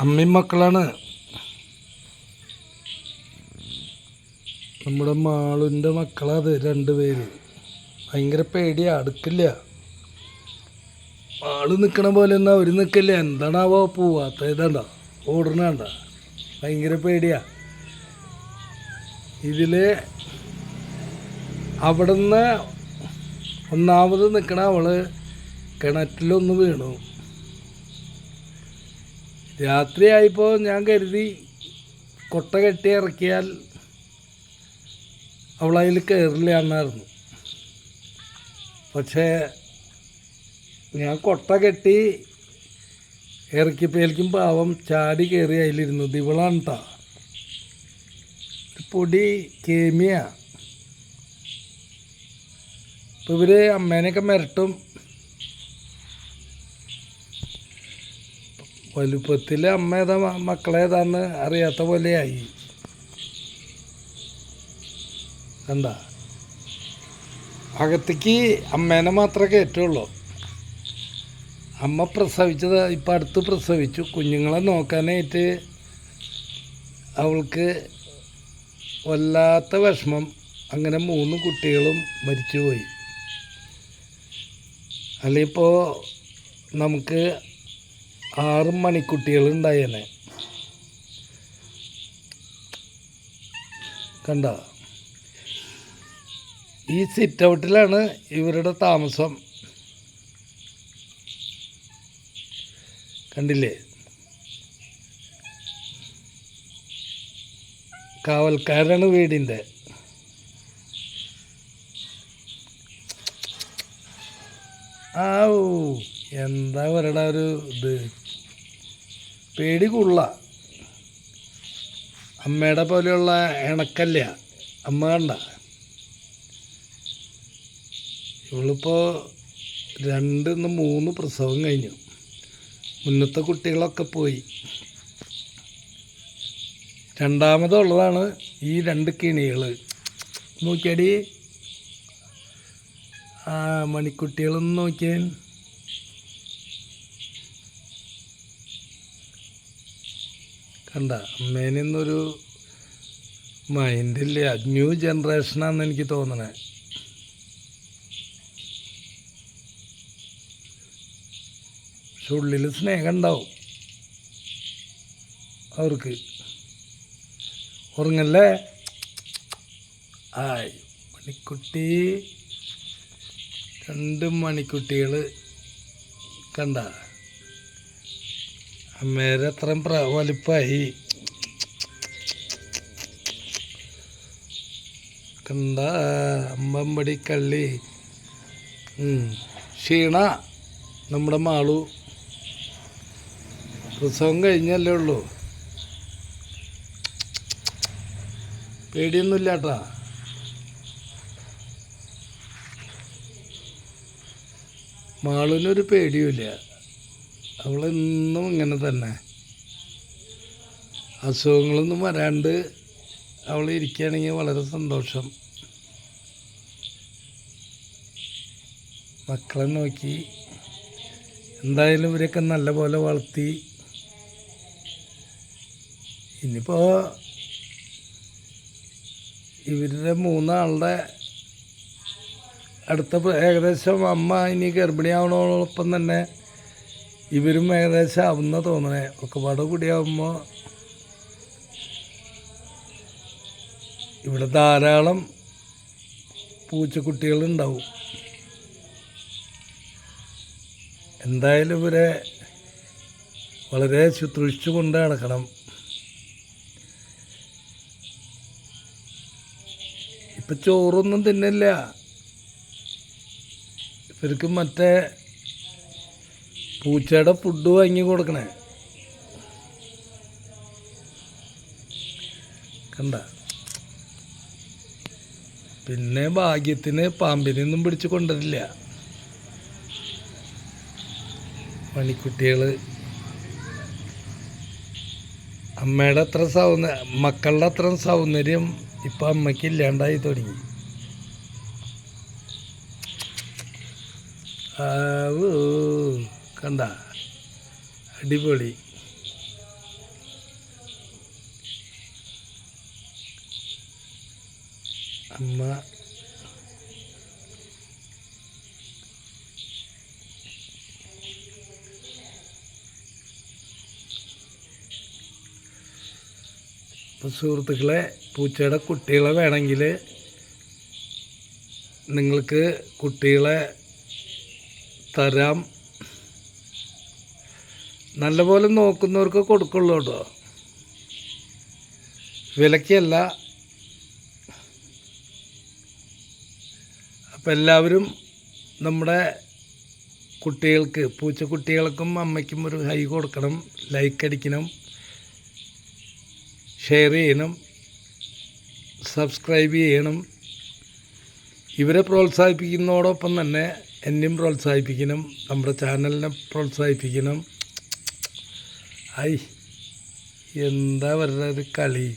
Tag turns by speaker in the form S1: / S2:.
S1: അമ്മയും മക്കളാണ്. നമ്മുടെ മാളുന്റെ മക്കളത് രണ്ടുപേര്. ഭയങ്കര പേടിയാ അടുക്കില്ല. ആൾ നിൽക്കണ പോലെ എന്നാ അവർ നിൽക്കില്ല എന്താണാവോ പോവാത്ത ഇതണ്ട ഓടണണ്ട. ഭയങ്കര പേടിയാ. ഇതിൽ അവിടുന്ന് ഒന്നാമത് നിൽക്കണ അവൾ കിണറ്റിലൊന്ന് വീണു. രാത്രിയായപ്പോൾ ഞാൻ കരുതി കൊട്ട കെട്ടി ഇറക്കിയാൽ അവളതിൽ കയറില്ല എന്നായിരുന്നു പക്ഷേ ഞാൻ കൊട്ട കെട്ടി ഇറക്കിയപ്പോഴേക്കും പാവം ചാടി കയറി അതിലിരുന്നു. ദിവളാണ് കേട്ടോ പൊടി കേമിയ. ഇപ്പം ഇവർ അമ്മേനെയൊക്കെ മിരട്ടും വലുപ്പത്തിൽ അമ്മ ഏതാ മക്കളേതാന്ന് അറിയാത്ത പോലെയായി. കണ്ട? അകത്തേക്ക് അമ്മേനെ മാത്രമേ കയറ്റുള്ളൂ. അമ്മ പ്രസവിച്ചത് ഇപ്പം അടുത്ത് പ്രസവിച്ചു. കുഞ്ഞുങ്ങളെ നോക്കാനായിട്ട് അവൾക്ക് വല്ലാത്ത വിഷമം. അങ്ങനെ മൂന്ന് കുട്ടികളും മരിച്ചുപോയി. അല്ലെങ്കിൽ ഇപ്പോൾ നമുക്ക് ആറ് മണിക്കുട്ടികൾ ഉണ്ടായേനെ കണ്ട? ഈ സിറ്റ് ഔട്ടിലാണ് ഇവരുടെ താമസം. കണ്ടില്ലേ? കാവൽക്കാരാണ് വീടിന്റെ. ആ എന്താ ഇവരുടെ ഒരു ഇത്? പേടി കൊള്ള അമ്മയുടെ പോലെയുള്ള ഇണക്കല്ല. അമ്മ കണ്ട. ഇവളിപ്പോൾ രണ്ടിന്ന് മൂന്ന് പ്രസവം കഴിഞ്ഞു. മുന്നത്തെ കുട്ടികളൊക്കെ പോയി. രണ്ടാമതുള്ളതാണ് ഈ രണ്ട് കിണികൾ നോക്കിയാടി. ആ മണിക്കുട്ടികളൊന്ന് നോക്കിയാൽ കണ്ട അമ്മേനൊന്നൊരു മൈൻഡില്ല. ന്യൂ ജനറേഷനാണെന്ന് എനിക്ക് തോന്നണേ. പക്ഷെ ഉള്ളിൽ സ്നേഹം ഉണ്ടാവും അവർക്ക്. ഉറങ്ങല്ലേ? ആയി മണിക്കുട്ടി. രണ്ട് മണിക്കുട്ടികൾ കണ്ട. അമ്മേരെ അത്രയും പ്ര വലിപ്പമായി കണ്ട അമ്പമ്പടി കള്ളി. ക്ഷീണ നമ്മുടെ മാളു. പ്രസവം കഴിഞ്ഞല്ലേ ഉള്ളൂ. പേടിയൊന്നുമില്ല കേട്ടാ മാളുവിനൊരു പേടിയുമില്ല. അവളെന്നും ഇങ്ങനെ തന്നെ. അസുഖങ്ങളൊന്നും വരാണ്ട് അവൾ ഇരിക്കുകയാണെങ്കിൽ വളരെ സന്തോഷം. മക്കളെ നോക്കി എന്തായാലും ഇവരെയൊക്കെ നല്ല പോലെ വളർത്തി. ഇനിയിപ്പോൾ ഇവരുടെ മൂന്നാളുടെ അടുത്ത ഏകദേശം അമ്മ ഇനി ഗർഭിണിയാവണോടൊപ്പം തന്നെ ഇവരും ഏകദേശം ആവുന്ന തോന്നണേ. ഒക്കെ പാടെ കൂടിയാവുമ്പോൾ ഇവിടെ ധാരാളം പൂച്ചക്കുട്ടികളുണ്ടാവും. എന്തായാലും ഇവരെ വളരെ ശുശ്രൂഷിച്ചു കൊണ്ട് നടക്കണം. ഇപ്പം ചോറൊന്നും തിന്നില്ല. ഇവർക്ക് മറ്റേ പൂച്ചയുടെ ഫുഡ് വാങ്ങി കൊടുക്കണേ. കണ്ട? പിന്നെ ഭാഗ്യത്തിന് പാമ്പിനൊന്നും പിടിച്ചു കൊണ്ടുവരില്ല. മണിക്കുട്ടികൾ. അമ്മയുടെ അത്ര സൗന്ദ മക്കളുടെ അത്ര സൗന്ദര്യം ഇപ്പം അമ്മയ്ക്ക് ഇല്ലാണ്ടായി തുടങ്ങി. ആവൂ. എന്താ? അടിപൊളി. അമ്മ. അപ്പോൾ സുഹൃത്തുക്കളെ പൂച്ചയുടെ കുട്ടികളെ വേണമെങ്കിൽ നിങ്ങൾക്ക് കുട്ടികളെ തരാം. നല്ലപോലെ നോക്കുന്നവർക്ക് കൊടുക്കുള്ളൂ കേട്ടോ. വിലക്കല്ല. അപ്പം എല്ലാവരും നമ്മുടെ കുട്ടികൾക്ക് പൂച്ചക്കുട്ടികൾക്കും അമ്മയ്ക്കും ഒരു ഹൈ കൊടുക്കണം. ലൈക്ക് അടിക്കണം. ഷെയർ ചെയ്യണം. സബ്സ്ക്രൈബ് ചെയ്യണം. ഇവരെ പ്രോത്സാഹിപ്പിക്കുന്നതോടൊപ്പം തന്നെ എന്നെയും പ്രോത്സാഹിപ്പിക്കണം. നമ്മുടെ ചാനലിനെ പ്രോത്സാഹിപ്പിക്കണം. ഐ എന്താ പറയുക ഒരു കളി?